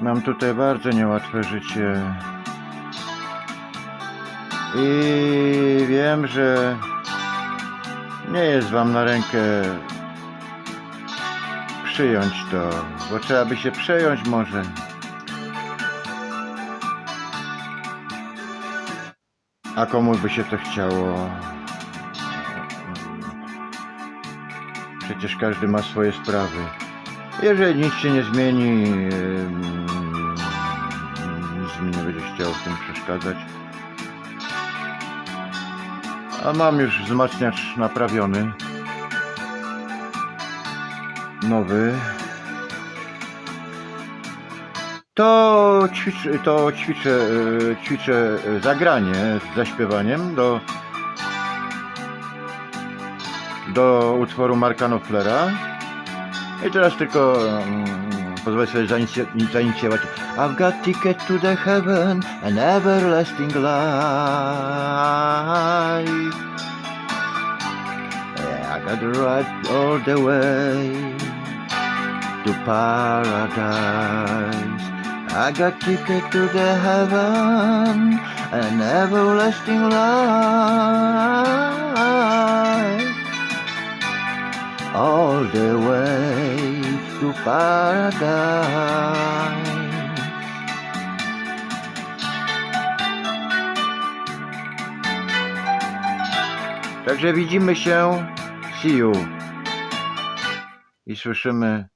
Mam tutaj bardzo niełatwe życie. I wiem, że nie jest wam na rękę przyjąć to, bo trzeba by się przejąć może. A komu by się to chciało? Przecież każdy ma swoje sprawy. Jeżeli nic się nie zmieni, nic mi nie będzie chciało w tym przeszkadzać. A mam już wzmacniacz naprawiony. Nowy. To ćwiczę, to ćwiczę, e, ćwiczę zagranie z zaśpiewaniem do, do utworu Marka Knopflera. I teraz tylko um, pozwolę sobie zainicjować. I've got ticket to the heaven and everlasting life. Yeah, I got to ride all the way to paradise. I got ticket to the heaven and everlasting life. All the way to paradise. Także widzimy się. See you. I słyszymy,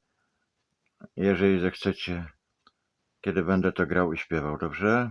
jeżeli zechcecie, kiedy będę to grał i śpiewał, dobrze?